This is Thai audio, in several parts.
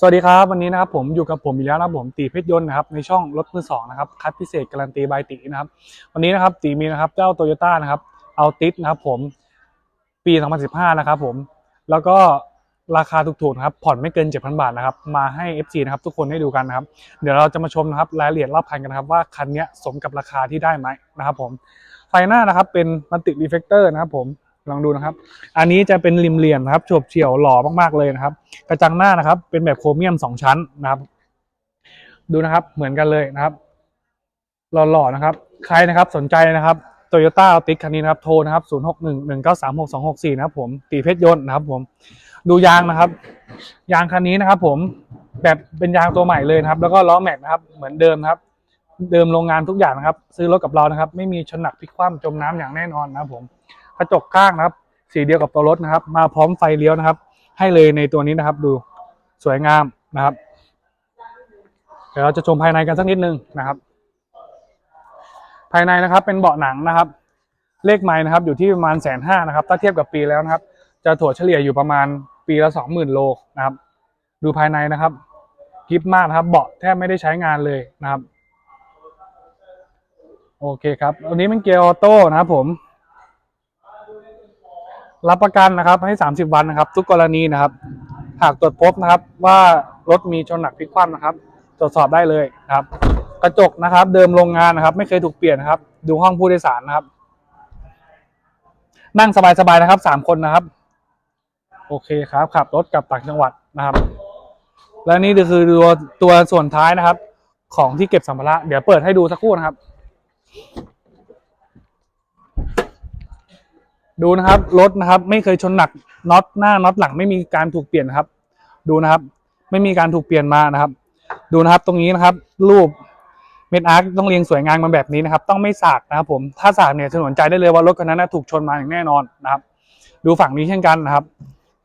สวัสดีครับวันนี้นะครับผมอยู่กับผมอีกแล้วนะผมตีเพชรยนต์นะครับในช่องรถมือสองนะครับคัดพิเศษการันตีบายตีนะครับวันนี้นะครับตีมีนะครับเจ้าโตโยต้านะครับเอาติสนะครับผมปี 2015 นะครับผมแล้วก็ราคาถูกๆนะครับผ่อนไม่เกิน 7,000 บาทนะครับมาให้ FC นะครับทุกคนได้ดูกันนะครับ เดี๋ยวเราจะมาชมนะครับรายละเอียดรอบคันกันนะครับว่าคันนี้สมกับราคาที่ได้ไหมนะครับผมไฟหน้านะครับเป็นมัลติรีเฟกเตอร์นะครับผม ลองดูนะครับ อันนี้จะเป็นริมเหลี่ยมนะครับฉบเฉี่ยวหล่อมากๆเลยนะครับ กระจังหน้านะครับ เป็นแบบโครเมียมสองชั้นนะครับ ดูนะครับเหมือนกันเลยนะครับ หล่อๆนะครับ ใครนะครับสนใจนะครับโตโยต้าติคันนี้นะครับโทรนะครับ0 6 1 1 9 3 6 2 6 4นะครับผมตีเพชรยนต์นะครับผมดูยางนะครับ ยางคันนี้นะครับผมแบบเป็นยางตัวใหม่เลยนะครับ แล้วก็ล้อแม็กนะครับ เหมือนเดิมครับ เดิมโรงงานทุกอย่างนะครับ ซื้อรถกับเรานะครับ ไม่มีชนหนักพลิกคว่ำจมน้ำอย่างแน่นอนนะครับผม กระจกข้างนะครับ สีเดียวกับตัวรถนะครับ มาพร้อมไฟเลี้ยวนะครับ ให้เลยในตัวนี้นะครับ ดูสวยงามนะครับ เดี๋ยวเราจะชมภายในกันสักนิดนึงนะครับ ภายในนะครับเป็นเบาะหนังนะครับ เลขไม้นะครับ อยู่ที่ประมาณแสนห้านะครับ ถ้าเทียบกับปีแล้วนะครับ จะถั่วเฉลี่ยอยู่ประมาณปีละสองหมื่นโลนะครับ ดูภายในนะครับกริปมากนะครับ เบาะแทบไม่ได้ใช้งานเลยนะครับ โอเคครับ อันนี้เป็นเกียร์ออโต้นะครับผม รับประกันนะครับให้ 30 วันนะครับ ทุกกรณีนะครับ หากตรวจพบนะครับ ว่ารถมีชนหนักพลิกคว่ำนะครับ ตรวจสอบได้เลยครับ กระจกนะครับ เดิมโรงงานนะครับ ไม่เคยถูกเปลี่ยนนะครับ ดูห้องผู้โดยสารนะครับ นั่งสบายๆนะครับสามคนนะครับ โอเคครับขับรถกลับต่างจังหวัดนะครับ และนี่คือตัวตัวส่วนท้ายนะครับ ของที่เก็บสัมภาระเดี๋ยวเปิดให้ดูสักครู่นะครับ ดูนะครับรถนะครับ ไม่เคยชนหนักน็อตหน้าน็อตหลังไม่มีการถูกเปลี่ยนนะครับ ดูนะครับ ไม่มีการถูกเปลี่ยนมานะครับ ดูนะครับตรงนี้นะครับ รูปเม็ดอาร์คต้องเรียงสวยงามมาแบบนี้นะครับ ต้องไม่สากนะครับ ผมถ้าสากเนี่ยสนวนใจได้เลยว่ารถคันนั้นนะถูกชนมาอย่างแน่นอนนะครับ ดูฝั่งนี้เช่นกันนะครับ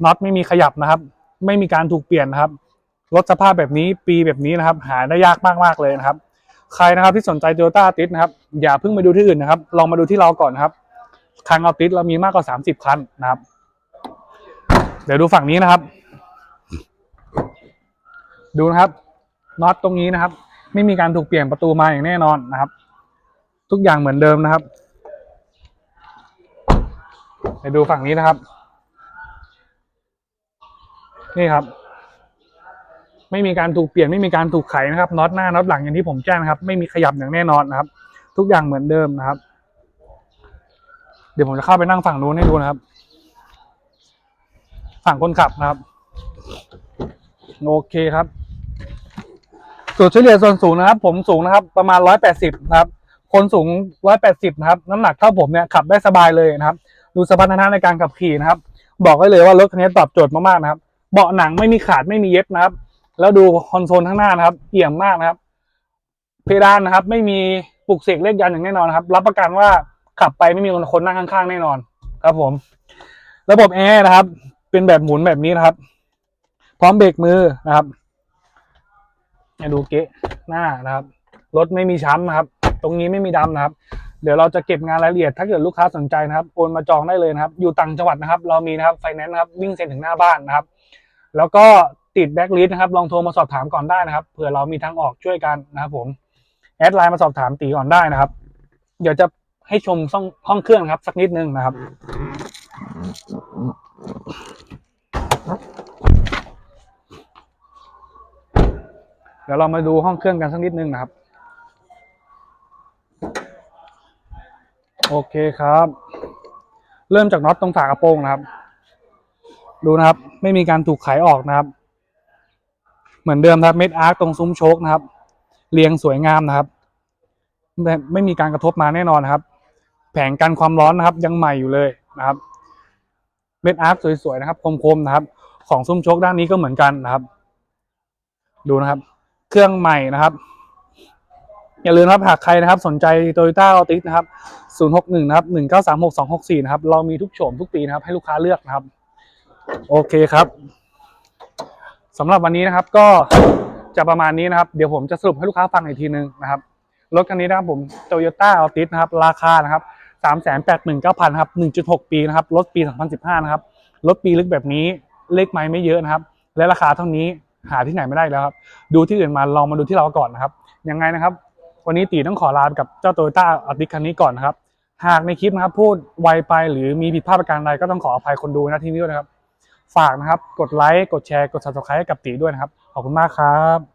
น็อตไม่มีขยับนะครับ ไม่มีการถูกเปลี่ยนนะครับรถสภาพแบบนี้ปีแบบนี้นะครับ หาได้ยากมากๆเลยนะครับ ใครนะครับที่สนใจโตโยต้าติสนะครับ อย่าเพิ่งไปดูที่อื่นนะครับ ลองมาดูที่เราก่อนนะครับ คันเอาติสเรามีมากกว่า 30 คันนะครับ เดี๋ยวดูฝั่งนี้นะครับ ดูนะครับน็อตตรงนี้นะครับ ไม่มีการถูกเปลี่ยนประตูมาอย่างแน่นอนนะครับ ทุกอย่างเหมือนเดิมนะครับเดี๋ยวดูฝั่งนี้นะครับ นี่ครับ ไม่มีการถูกเปลี่ยนไม่มีการถูกไขนะครับน็อตหน้าน็อตหลังอย่างที่ผมแจ้งนะครับ ไม่มีขยับอย่างแน่นอนนะครับ ทุกอย่างเหมือนเดิมนะครับ เดี๋ยวผมจะเข้าไปนั่งฝั่งนู้นให้ดูนะครับ ฝั่งคนขับนะครับ โอเคครับส่วนเฉลี่ยส่วนสูงนะครับ ผมสูงนะครับ ประมาณร้อยแปดสิบนะครับ คนสูงร้อยแปดสิบนะครับ น้ำหนักเท่าผมเนี่ยขับได้สบายเลยนะครับ ดูสมรรถนะในการขับขี่นะครับ บอกได้เลยว่ารถคันนี้ตอบโจทย์มากๆนะครับ เบาะหนังไม่มีขาดไม่มีเย็บนะครับ แล้วดูคอนโซลข้างหน้านะครับ เอี่ยมมากนะครับ เพดานนะครับ ไม่มีปลุกเสกเลขยันอย่างแน่นอนนะครับ รับประกันว่า ขับไปไม่มีคนนั่งข้างๆแน่นอนครับผม ระบบแอร์นะครับ เป็นแบบหมุนแบบนี้นะครับ พร้อมเบรกมือนะครับเนี่ยดูเกะหน้านะครับรถไม่มีช้ำนะครับ ตรงนี้ไม่มีดำนะครับ เดี๋ยวเราจะเก็บงานรายละเอียด ถ้าเกิดลูกค้าสนใจนะครับ โอนมาจองได้เลยนะครับ อยู่ต่างจังหวัดนะครับ เรามีนะครับไฟแนนซ์นะครับ วิ่งเซ็นถึงหน้าบ้านนะครับ แล้วก็ติดแบ็กลิสต์นะครับ ลองโทรมาสอบถามก่อนได้นะครับ เผื่อเรามีทางออกช่วยกันนะครับผม แอดไลน์มาสอบถามตีก่อนได้นะครับ เดี๋ยวจะ ให้ชมห้องห้องเครื่องครับ สักนิดนึงนะครับ เดี๋ยวเรามาดูห้องเครื่องกันสักนิดนึงนะครับ โอเคครับ เริ่มจากน็อตตรงฝากระโปรงนะครับ ดูนะครับ ไม่มีการถูกไขออกนะครับ เหมือนเดิมครับเม็ดอาร์คตรงซุ้มโชคนะครับ เรียงสวยงามนะครับไม่ไม่มีการกระทบมาแน่นอนนครับ แผงกันความร้อนนะครับ ยังใหม่อยู่เลยนะครับ เม็ดอาร์คสวยๆนะครับคมๆนะครับ ของซุ้มชคด้านนี้ก็เหมือนกันนะครับ ดูนะครับ เครื่องใหม่นะครับอย่าลืมนะครับหากใครนะครับ สนใจ Toyota a l t i s นะครับ 061 นะครับ 1936264 นะครับ เรามีทุกโฉมทุกปีนะครับ ให้ลูกค้าเลือกนะครับ โอเคครับสำหรับวันนี้นะครับก็จะประมาณนี้นะครับ เดี๋ยวผมจะสรุปให้ลูกค้าฟังอีกทีนึงนะครับ รถคันนี้นะครับผม Toyota a l t i s นะครับ ราคานะครับ 389,000ครับ1.6ปีนะครับรถปี2015นะครับรถปีลึกแบบนี้เลขไม้ไม่เยอะนะครับ และราคาเท่านี้หาที่ไหนไม่ได้แล้วครับ ดูที่อื่นมาลองมาดูที่เราก่อนนะครับ ยังไงนะครับ วันนี้ตีต้องขอลาไปกับเจ้าโตโยต้าอัลติคันนี้ก่อนนะครับ หากในคลิปนะครับพูดไวไปหรือมีผิดพลาดประการใดก็ต้องขออภัยคนดูนะที่นี้ด้วยนะครับ ฝากนะครับ กดไลค์กดแชร์กด subscribe ให้กับตีด้วยนะครับ ขอบคุณมากครับ